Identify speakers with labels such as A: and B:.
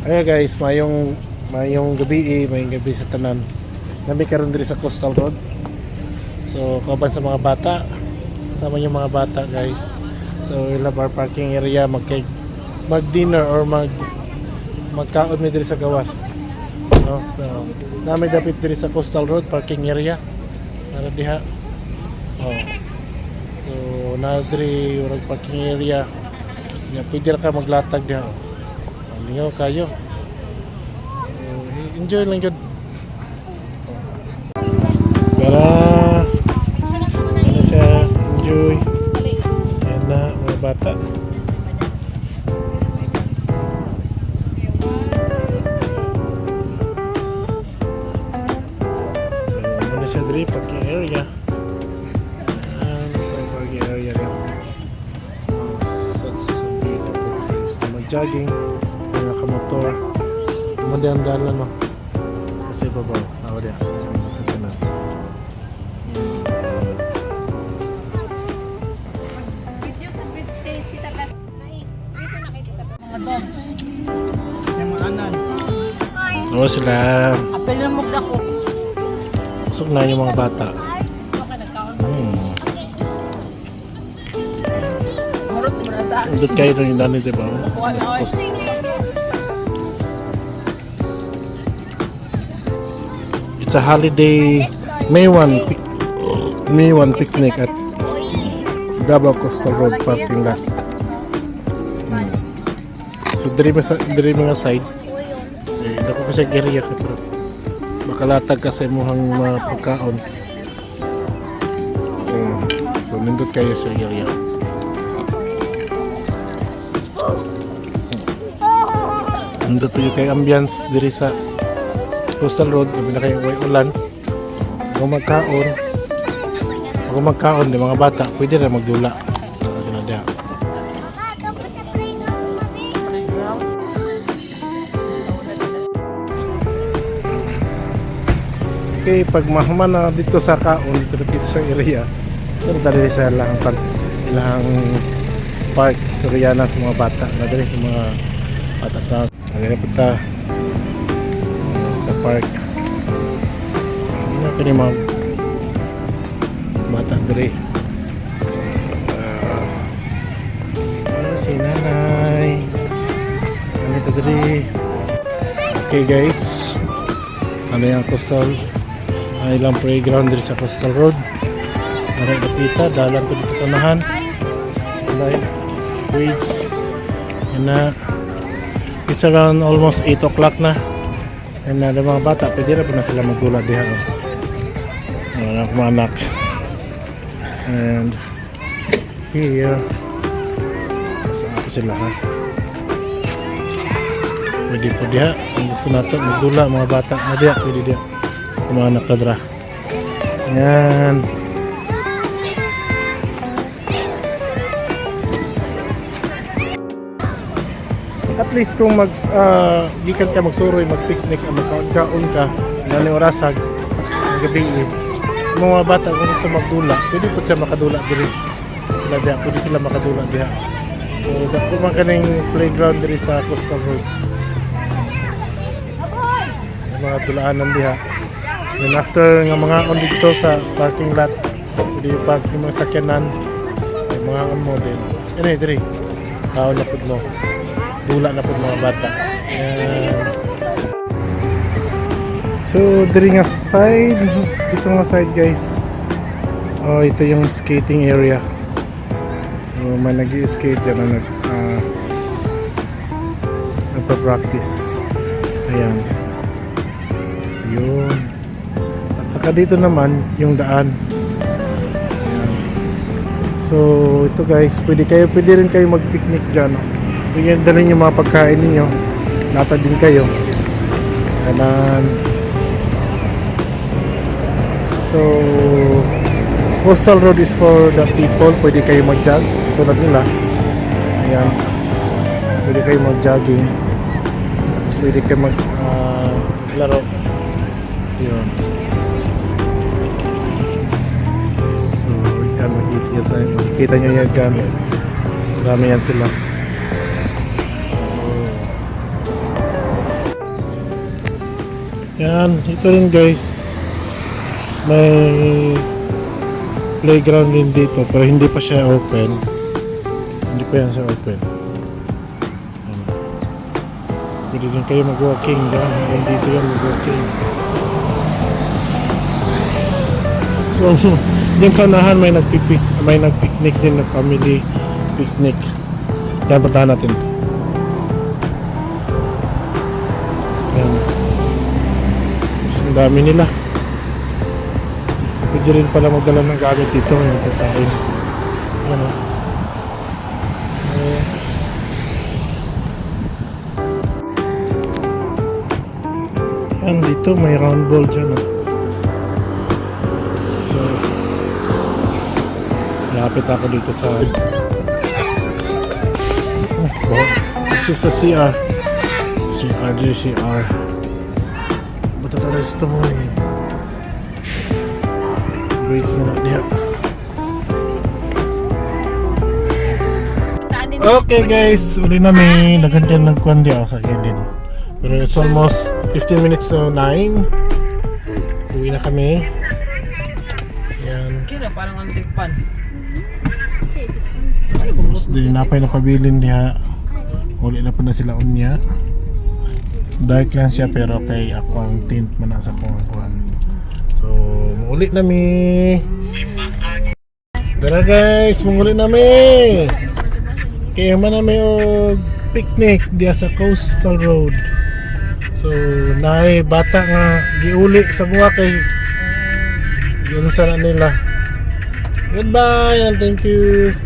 A: Ayan guys, mayong mayong gabi, eh, mayong gabi sa tanan. Nami karon diri sa Coastal Road. So, kauban sa mga bata. Sama yung mga bata guys. So, love our parking area mag mag dinner or mag magkaon diri sa gawas. No? So, nami dapit diri sa Coastal Road parking area. Nara diha. Oh. So, na diri parking area. Ya, pwede ka maglatag diha. Oh, Lingaw kayo. Enjoy lang yun. Para ano siya, enjoy. Yan na, mga bata. Siya diri, parking area. Area rin. Oh, a beautiful mag-jogging, may nakamotor. Mandi ang dalan no. Kasi babaw. Ako diya. Sa kanan.
B: Yung.
A: Oo sila.
B: Apel ng mugda ko.
A: Usok na yung mga bata. Hmm.
B: Mo.
A: Undot kayo rin yung dani, di ba? Tapos, It's a holiday May 1 pic- May 1 picnic at Davao Coastal Road parking lot. Hmm. So diri sa diri mga side eh dako kasi area ka pero makalatag ka sa imong mga pagkaon. Hmm. So nindot kayo sa area. Nindot yung kay ambience diri sa Coastal Road, sabi na kayo way ulan. Kung magkaon, kung magkaon, di mga bata, pwede na magdula. Okay, pag mahuman na dito sa kaon, dito na dito sa area, ito na dali sa pan- lahang park sa Rihanna sa mga bata. Nadali sa mga bata ka. Ang punta park. Ano ka ni mga bata. Ah, ano si nanay. Ano ito diri. Okay guys. Ano yung coastal? Ano ilang playground diri sa coastal road. Para napita, dalan to dito sa nahan. Like. Yan na. It's around almost 8 o'clock na. And uh, mga bata, pwede na po na sila magdula diha. Mga anak, mga anak. And here, sa ato sila ha. Pwede po diha. Kung gusto nato magdula mga bata na diha, pwede diha. Mga anak kadra. Yan. At least kung mag uh, gikan ka magsuroy mag-picnic ang magkaon ka ngani orasag gabi eh. mga bata kung gusto magdula pwede po siya makadula diri. Sila diha pwede sila makadula diha. So dako man kaning playground diri sa Coastal Road mga dulaan diha. Then after nga mga on dito sa parking lot pwede park yung mga sakyanan mga on mo din. Ano diri kaon na pud mo dula na po mga bata. Ayan. So, diri nga side, dito nga side guys. Oh, ito yung skating area. So, may nag skate dyan na nag, uh, nagpa-practice. Ayan. Yun. At saka dito naman, yung daan. Ayan. So, ito guys, pwede kayo, pwede rin kayo mag-picnic dyan. Oh. Pwede dalhin yung mga pagkain ninyo. Latag din kayo. Kanan. So, Coastal Road is for the people. Pwede kayo mag-jog. Tulad nila. Ayan. Pwede kayo mag-jogging. Tapos pwede kayo mag ah, laro. Yun. So, yan. Makikita, makikita nyo yan dyan. Marami yan sila. Yan, ito rin guys. May playground din dito pero hindi pa siya open. Hindi pa yan siya open. Yan. Pwede din kayo mag-walking dyan. Hanggang dito yan mag-walking. So, dyan sa unahan may nagpipik, may nagpicnic din na family picnic. Yan, puntahan natin. Ang dami nila. Pwede rin pala magdala ng gamit dito yung pagkain. Ano? Eh, yan dito may round ball dyan. Oh. So, lapit ako dito sa Oh, this is a CR. CR, CR. Ito resto mo eh? Grades na na diya. Okay guys, uli na may nagandyan ng kwan di ako sa gilid. Pero it's almost 15 minutes to 9. Uwi na kami. Yan.
B: Kira parang ang tikpan.
A: Tapos din napay na pabilin diha. Uli na po na sila unya. Dark lang siya pero kay ako ang tint man sa kong kuhan. So, uli na mi. Dara guys, manguli na mi. Kaya man na may og picnic diya sa Coastal Road. So, naay bata nga giuli sa buwa kay yun sana nila. Goodbye and thank you.